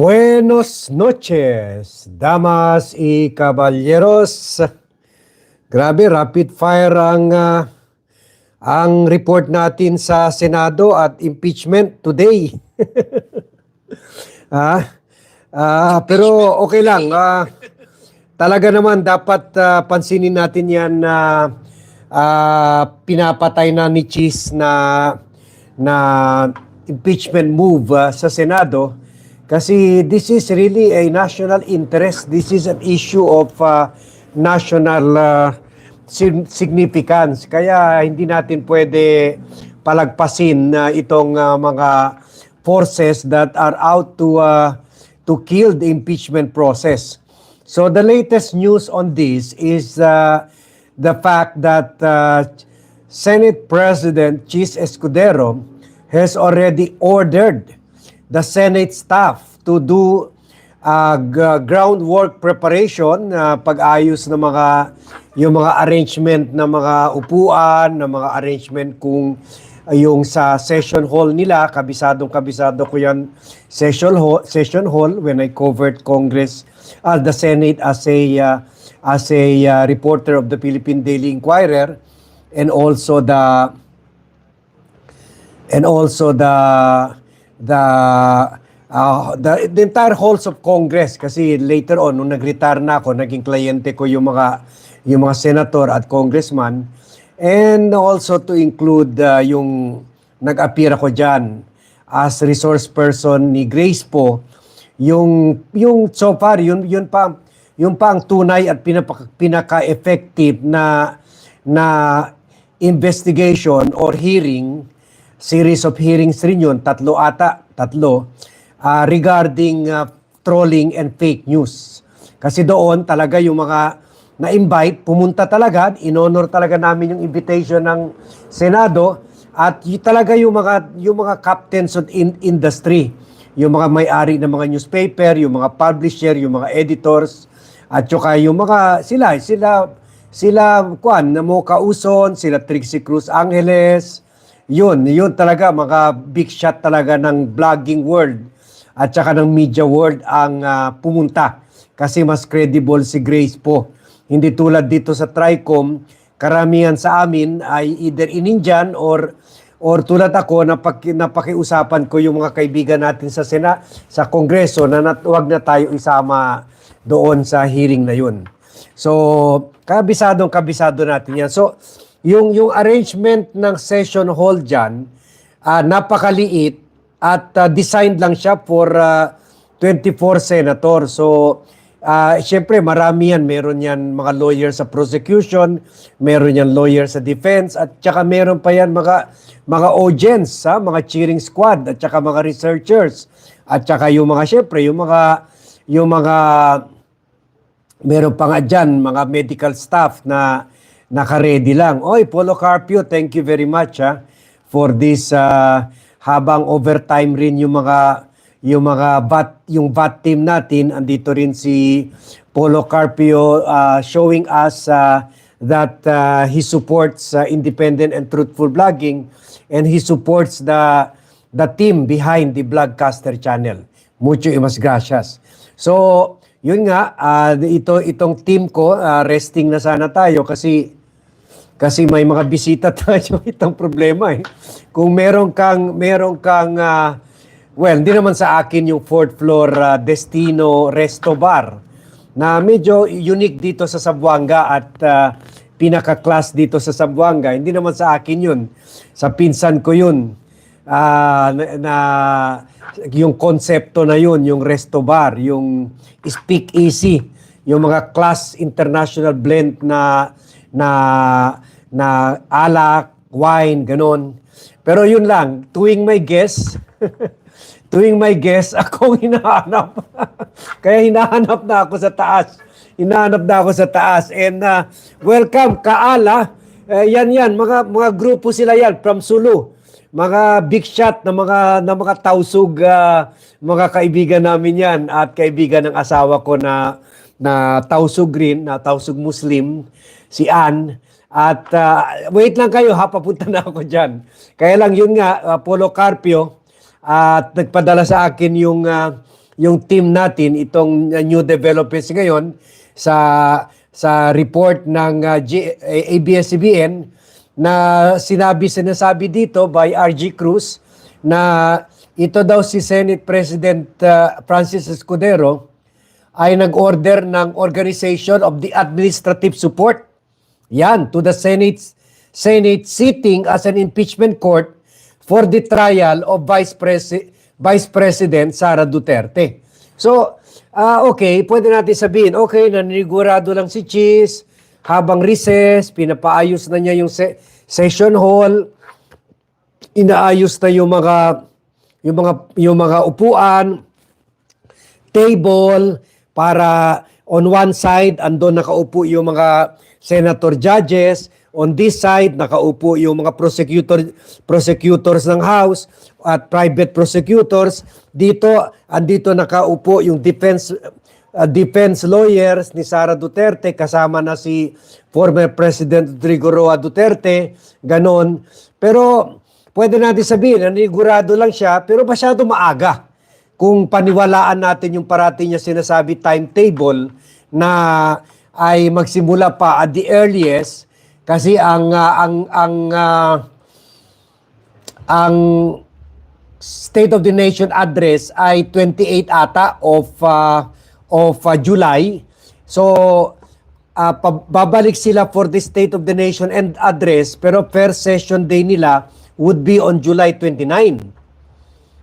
Buenos noches, damas y caballeros. Grabe, rapid fire ang ah, ang report natin sa Senado at impeachment today. ah, ah, pero okay lang. Ah, talaga naman dapat ah, pansinin natin yan na ah, pinapatay na ni Cheese na na impeachment move ah, sa Senado kasi this is really a national interest. This is an issue of uh, national uh, sig- significance. Kaya hindi natin pwede palagpasin na itong uh, mga forces that are out to uh, to kill the impeachment process. So the latest news on this is uh, the fact that uh, Senate President Chis Escudero has already ordered the Senate staff to do uh, groundwork preparation, uh, pag-ayos ng mga yung mga arrangement ng mga upuan, ng mga arrangement kung uh, yung sa session hall nila, kabisadong kabisado ko yan session hall, session hall when I covered Congress, uh, the Senate as a uh, as a uh, reporter of the Philippine Daily Inquirer and also the and also the the uh, the, the entire halls of Congress. Kasi later on nung nag-retire na ako naging kliyente ko yung mga yung mga senator at congressman. And also to include uh, yung nag-appear ako diyan as resource person ni Grace po yung yung so far yun yun pa yung pa ang tunay at pinaka, pinaka-effective na na investigation or hearing series of hearings rin yun, tatlo ata, tatlo, ah, regarding ah, trolling and fake news. Kasi doon talaga yung mga na-invite, pumunta talaga, in-honor talaga namin yung invitation ng Senado at y- talaga yung mga yung mga captains of in- industry, yung mga may-ari ng mga newspaper, yung mga publisher, yung mga editors, at saka yung mga sila, sila sila kuan na mo kauson, sila Trixie Cruz Angeles, yun, yun talaga, mga big shot talaga ng vlogging world at saka ng media world ang ah, pumunta. Kasi mas credible si Grace po. Hindi tulad dito sa TRICOM, karamihan sa amin ay either in Indian or or tulad ako na napakiusapan ko yung mga kaibigan natin sa Sena, sa Kongreso na nat, wag na tayo isama doon sa hearing na yun. So, kabisadong kabisado natin yan. So, yung yung arrangement ng session hall diyan napakaliit at ah, designed lang siya for ah, 24 senator. So uh, syempre marami yan, meron yan mga lawyer sa prosecution, meron yan lawyer sa defense at saka meron pa yan mga mga audience, ha? mga cheering squad at saka mga researchers at saka yung mga syempre yung mga yung mga meron pa nga dyan, mga medical staff na naka-ready lang. Oy, Polo Carpio, thank you very much ha, for this uh, habang overtime rin yung mga yung mga VAT yung VAT team natin andito rin si Polo Carpio uh, showing us uh, that uh, he supports uh, independent and truthful blogging and he supports the the team behind the Blogcaster channel. Mucho y mas gracias. So, yun nga, ah, ito itong team ko, ah, resting na sana tayo kasi kasi may mga bisita tayo itong problema eh. Kung meron kang meron kang ah, well, hindi naman sa akin yung fourth floor ah, Destino Resto Bar na medyo unique dito sa Zamboanga at ah, pinaka-class dito sa Zamboanga. Hindi naman sa akin yun. Sa pinsan ko yun. Ah, na, na yung konsepto na yun, yung resto bar, yung speak easy, yung mga class international blend na na na alak, wine, ganon. Pero yun lang, tuwing may guest, tuwing may guest, ako ang hinahanap. Kaya hinahanap na ako sa taas. Hinahanap na ako sa taas. And uh, welcome, Kaala. Eh, yan yan, mga mga grupo sila yan from Sulu mga big shot na mga na mga tausug ah, mga kaibigan namin yan at kaibigan ng asawa ko na na tausug rin na tausug Muslim si Ann at ah, wait lang kayo ha papunta na ako diyan kaya lang yun nga ah, Polo Carpio at nagpadala sa akin yung ah, yung team natin itong uh, new developments ngayon sa sa report ng uh, G- ABS-CBN na sinabi sinasabi dito by RG Cruz na ito daw si Senate President uh, Francis Escudero ay nag-order ng Organization of the Administrative Support yan to the Senate Senate sitting as an impeachment court for the trial of Vice Presi- Vice President Sara Duterte. So, ah okay, pwede natin sabihin, okay, nanigurado lang si Cheese habang recess, pinapaayos na niya yung se- session hall, inaayos na yung mga yung mga yung mga upuan, table para on one side andon nakaupo yung mga senator judges, on this side nakaupo yung mga prosecutor prosecutors ng house at private prosecutors. Dito andito nakaupo yung defense uh, defense lawyers ni Sara Duterte kasama na si former President Rodrigo Duterte, ganon. Pero pwede natin sabihin, nanigurado lang siya, pero masyado maaga kung paniwalaan natin yung parati niya sinasabi timetable na ay magsimula pa at the earliest kasi ang ah, ang ang ah, ang State of the Nation address ay 28 ata of ah, of ah, July. So pa- babalik sila for the State of the Nation and address pero first session day nila would be on July 29.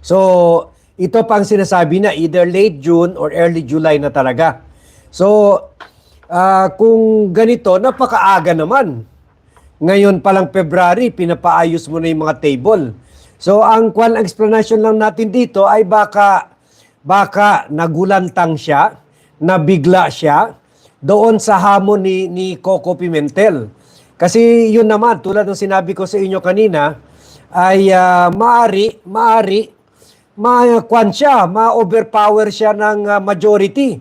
So, ito pang sinasabi na either late June or early July na talaga. So, ah, kung ganito, napakaaga naman. Ngayon palang February, pinapaayos mo na yung mga table. So, ang kwan explanation lang natin dito ay baka baka nagulantang siya, nabigla siya doon sa hamon ni, ni Coco Pimentel. Kasi yun naman, tulad ng sinabi ko sa inyo kanina, ay ah, maari, maari, ma-kwan siya, ma-overpower siya ng ah, majority.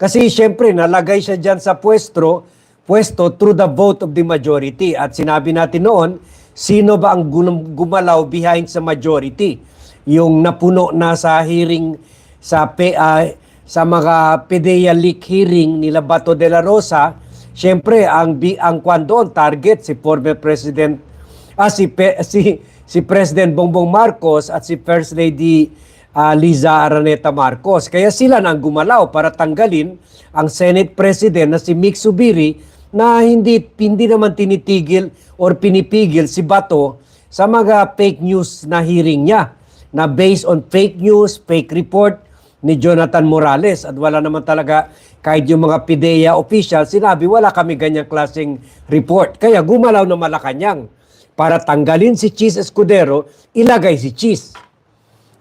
Kasi siyempre, nalagay siya dyan sa pwesto, pwesto through the vote of the majority. At sinabi natin noon, sino ba ang gum- gumalaw behind sa majority? Yung napuno na sa hearing sa pe, ah, sa mga PDEA leak hearing nila Bato de la Rosa, siyempre ang ang kwan doon target si former President ah, si, si si President Bongbong Marcos at si First Lady ah, Liza Araneta Marcos. Kaya sila nang gumalaw para tanggalin ang Senate President na si Mick Subiri na hindi hindi naman tinitigil or pinipigil si Bato sa mga fake news na hearing niya na based on fake news, fake report ni Jonathan Morales at wala naman talaga kahit yung mga PIDEA official sinabi wala kami ganyang klaseng report. Kaya gumalaw na Malacanang para tanggalin si Cheese Escudero, ilagay si Cheese.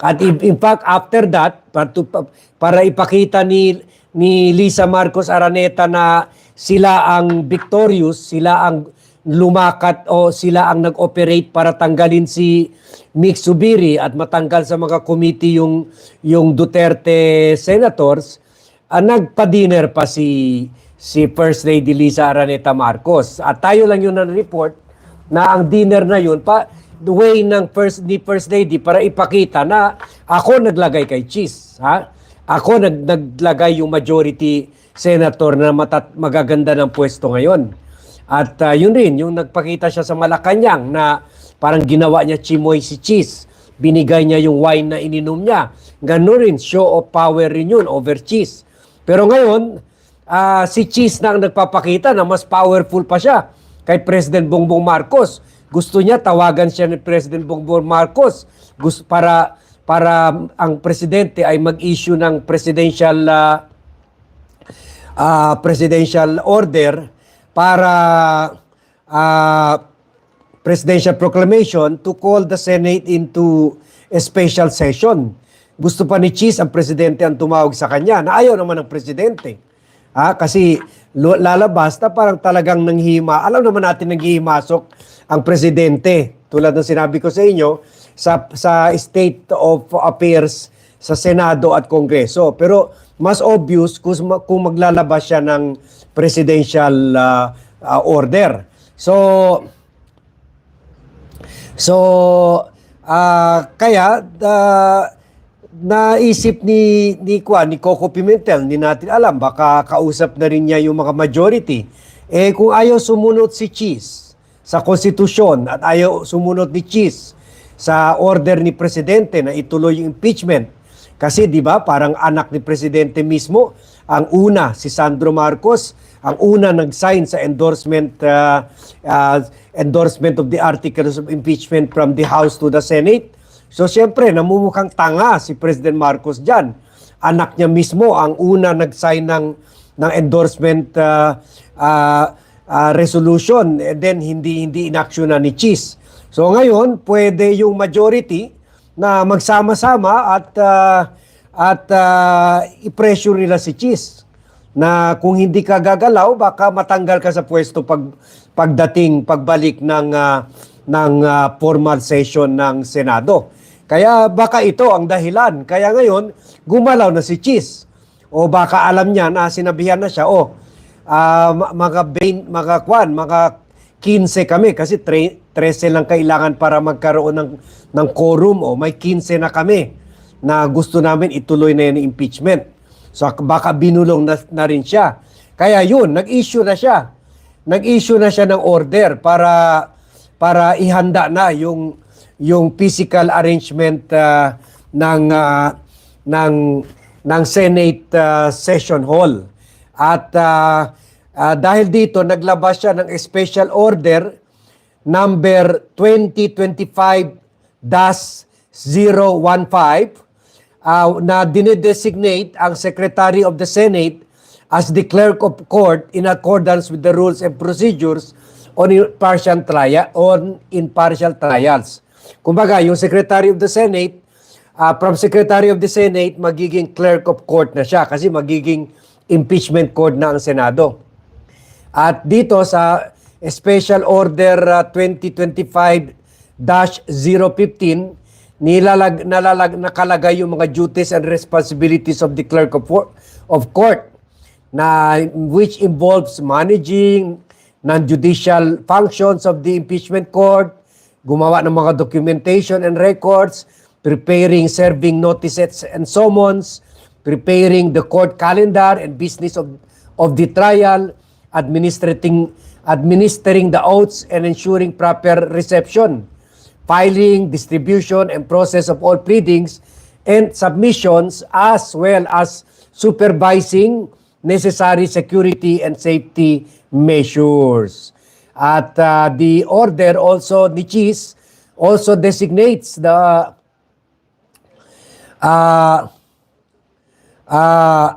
At in, fact, after that, para, para ipakita ni, ni Lisa Marcos Araneta na sila ang victorious, sila ang lumakat o sila ang nag-operate para tanggalin si Mick Subiri at matanggal sa mga committee yung, yung Duterte senators, ah, nagpa-dinner pa si si First Lady Lisa Araneta Marcos. At tayo lang yung report na ang dinner na yun pa the way ng first ni First Lady para ipakita na ako naglagay kay Cheese, ha? Ako nag naglagay yung majority senator na matat, magaganda ng pwesto ngayon. At ah, yun rin, yung nagpakita siya sa Malacanang na parang ginawa niya chimoy si Cheese. Binigay niya yung wine na ininom niya. Ganun rin, show of power rin yun over Cheese. Pero ngayon, ah, si Cheese na ang nagpapakita na mas powerful pa siya kay President Bongbong Marcos. Gusto niya tawagan siya ni President Bongbong Marcos gusto para para ang presidente ay mag-issue ng presidential ah, ah, presidential order para ah, presidential proclamation to call the Senate into a special session. Gusto pa ni Cheese ang presidente ang tumawag sa kanya na ayaw naman ng presidente. Ha? Kasi lalabas na parang talagang nanghima. Alam naman natin nanghihimasok ang presidente. Tulad ng sinabi ko sa inyo, sa, sa state of affairs sa Senado at Kongreso. Pero mas obvious kung, kung maglalabas siya ng presidential ah, ah, order. So, So, ah, kaya, ah, naisip ni ni Kwan, ni Coco Pimentel, ni natin alam, baka kausap na rin niya yung mga majority. Eh kung ayaw sumunod si Cheese sa konstitusyon at ayaw sumunod ni Cheese sa order ni presidente na ituloy yung impeachment. Kasi 'di ba, parang anak ni presidente mismo ang una si Sandro Marcos, ang una nag-sign sa endorsement uh, uh, endorsement of the articles of impeachment from the House to the Senate. So siyempre, namumukhang tanga si President Marcos dyan. Anak niya mismo ang una nag-sign ng, ng endorsement uh, uh, uh, resolution and then hindi hindi inaksyon na ni Cheese. So ngayon, pwede yung majority na magsama-sama at uh, at uh, i-pressure nila si Cheese na kung hindi ka gagalaw baka matanggal ka sa pwesto pag pagdating pagbalik ng ah, ng ah, formal session ng Senado. Kaya baka ito ang dahilan. Kaya ngayon gumalaw na si Cheese. O baka alam niya na sinabihan na siya, oh, ma- mga bain, mga kwan, mga 15 kami kasi tre- 13 lang kailangan para magkaroon ng ng quorum o may 15 na kami na gusto namin ituloy na yung impeachment. So baka binulong na, na rin siya. Kaya yun, nag-issue na siya. Nag-issue na siya ng order para para ihanda na yung yung physical arrangement ah, ng ah, ng ng Senate ah, Session Hall. At ah, ah, dahil dito naglabas siya ng special order number 2025-015 uh, na dinedesignate ang Secretary of the Senate as the clerk of court in accordance with the rules and procedures on impartial trial on impartial trials. Kumbaga, yung Secretary of the Senate uh, from Secretary of the Senate magiging clerk of court na siya kasi magiging impeachment court na ang Senado. At dito sa Special Order uh, 2025-015, nilalag, nalalag, nakalagay yung mga duties and responsibilities of the clerk of, of court na which involves managing non-judicial functions of the impeachment court, gumawa ng mga documentation and records, preparing serving notices and summons, preparing the court calendar and business of, of the trial, administrating administering the oaths and ensuring proper reception, filing, distribution, and process of all pleadings and submissions as well as supervising necessary security and safety measures. At uh, the order also ni Cheese also designates the uh, uh,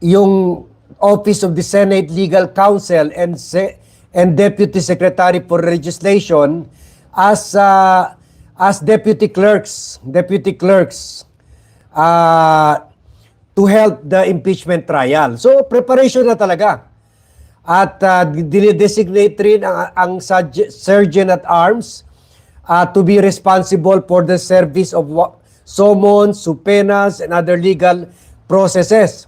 yung Office of the Senate Legal Counsel and Se- and Deputy Secretary for Legislation as uh, as deputy clerks, deputy clerks uh, to help the impeachment trial. So preparation na talaga. At uh, dinidesignate rin ang, ang Sergeant at Arms uh, to be responsible for the service of summons, subpoenas, and other legal processes,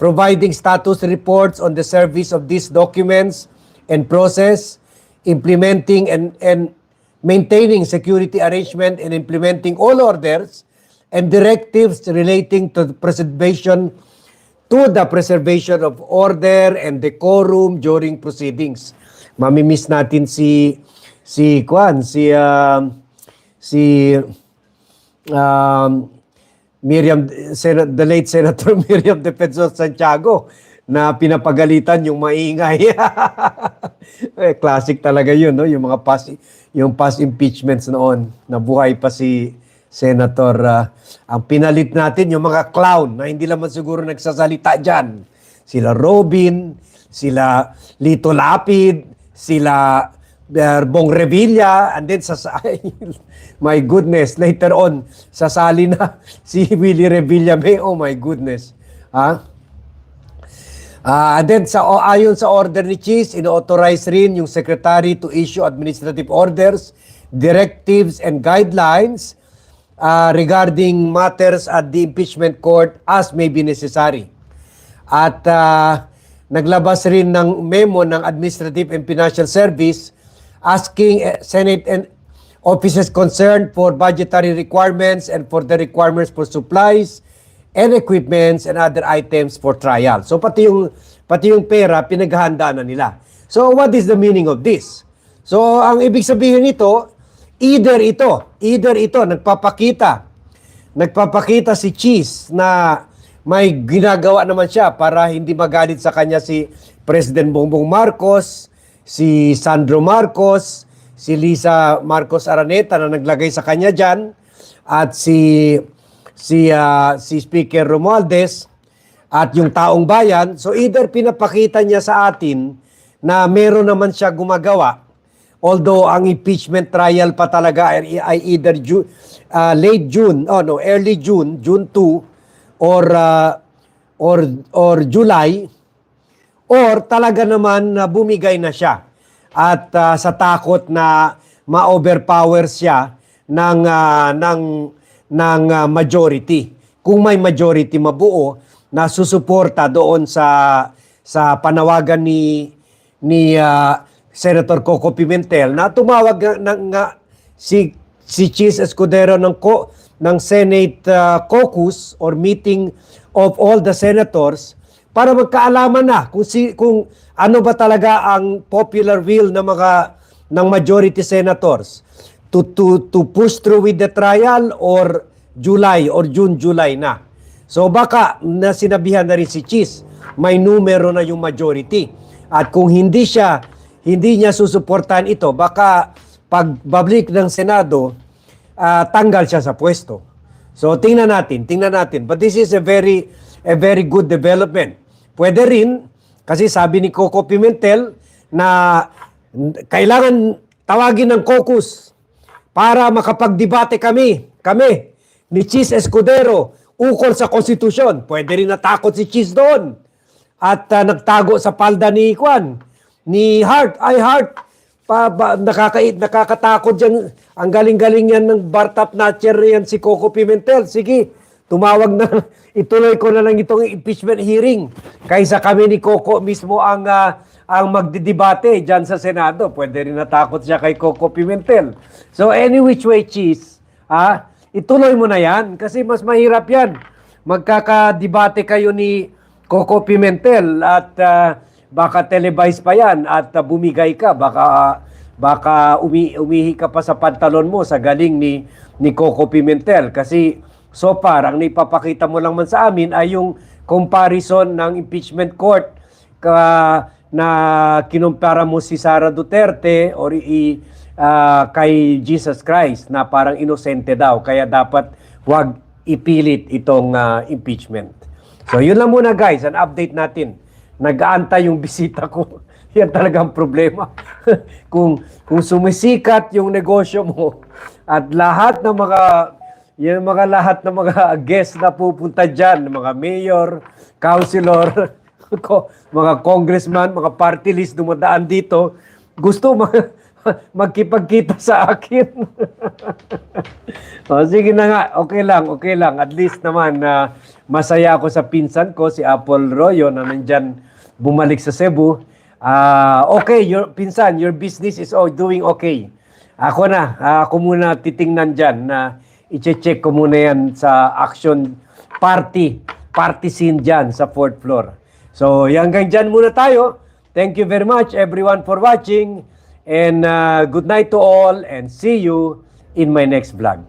providing status reports on the service of these documents and process, implementing and, and maintaining security arrangement and implementing all orders and directives relating to the preservation to the preservation of order and decorum during proceedings. Mamimiss natin si si Kwan, si um, si um, Miriam, Sen- the late Senator Miriam Defensor Santiago na pinapagalitan yung maingay. eh, classic talaga yun, no? Yung mga past, yung past impeachments noon. Nabuhay pa si Senator. ah, ang pinalit natin yung mga clown na hindi naman siguro nagsasalita dyan. Sila Robin, sila Lito Lapid, sila uh, Bong Revilla, and then sa my goodness, later on, sasali na si Willie Revilla May. Oh my goodness. Ha? Ah, and then sa o- ayon sa order ni Cheese, ino-authorize rin yung secretary to issue administrative orders, directives and guidelines ah, regarding matters at the impeachment court as may be necessary. At ah, naglabas rin ng memo ng Administrative and Financial Service asking eh, Senate and offices concerned for budgetary requirements and for the requirements for supplies and equipments and other items for trial. So pati yung pati yung pera pinaghahandaan na nila. So what is the meaning of this? So ang ibig sabihin nito, either ito, either ito nagpapakita nagpapakita si Cheese na may ginagawa naman siya para hindi magalit sa kanya si President Bongbong Marcos, si Sandro Marcos, si Lisa Marcos Araneta na naglagay sa kanya diyan at si si ah, si Speaker Romualdez at yung taong bayan. So either pinapakita niya sa atin na meron naman siya gumagawa Although ang impeachment trial pa talaga ay, ay either Ju- uh, late June, oh no, early June, June 2 or uh, or or July or talaga naman na bumigay na siya at uh, sa takot na ma-overpower siya ng uh, ng ng uh, majority. Kung may majority mabuo na susuporta doon sa sa panawagan ni ni uh, Senator Coco Pimentel na tumawag nga, na, nga si si Cheese Escudero ng ko ng Senate uh, caucus or meeting of all the senators para magkaalaman na kung si kung ano ba talaga ang popular will ng mga ng majority senators to to to push through with the trial or July or June July na. So baka na sinabihan na rin si Cheese may numero na yung majority. At kung hindi siya hindi niya susuportahan ito, baka pagbabalik ng Senado, ah, tanggal siya sa pwesto. So tingnan natin, tingnan natin. But this is a very a very good development. Pwede rin kasi sabi ni Coco Pimentel na kailangan tawagin ng caucus para makapagdebate kami, kami, ni Cheese Escudero, ukol sa konstitusyon. Pwede rin natakot si Cheese doon. At ah, nagtago sa palda ni Kwan, ni Hart. Ay, Hart, pa, ba, nakakait, nakakatakot dyan. Ang galing-galing yan ng Bartap Natcher yan si Coco Pimentel. Sige, tumawag na, ituloy ko na lang itong impeachment hearing. Kaysa kami ni Coco mismo ang ah, ang magdidebate dyan sa Senado. Pwede rin natakot siya kay Coco Pimentel. So any which way, Cheese, ah, ituloy mo na yan kasi mas mahirap yan. Magkakadebate kayo ni Coco Pimentel at ah, baka televise pa yan at ah, bumigay ka. Baka baka umi, umihi ka pa sa pantalon mo sa galing ni ni Coco Pimentel kasi so far ang ipapakita mo lang man sa amin ay yung comparison ng impeachment court ka na kinumpara mo si Sara Duterte or i ah, kay Jesus Christ na parang inosente daw kaya dapat wag ipilit itong ah, impeachment. So yun lang muna guys, an update natin. Nag-aantay yung bisita ko. Yan talaga ang problema. kung kung sumisikat yung negosyo mo at lahat ng mga yung mga lahat ng mga guests na pupunta diyan, mga mayor, councilor, mga congressman, mga party list dumadaan dito, gusto mag magkipagkita sa akin. o, sige na nga, okay lang, okay lang. At least naman na masaya ako sa pinsan ko, si Apple Royo, na nandyan bumalik sa Cebu. Ah, okay, your pinsan, your business is all doing okay. Ako na, ah, ako muna titingnan dyan na i-check ko muna yan sa action party, party scene dyan sa fourth floor. So, hanggang dyan muna tayo. Thank you very much everyone for watching. And uh, good night to all and see you in my next vlog.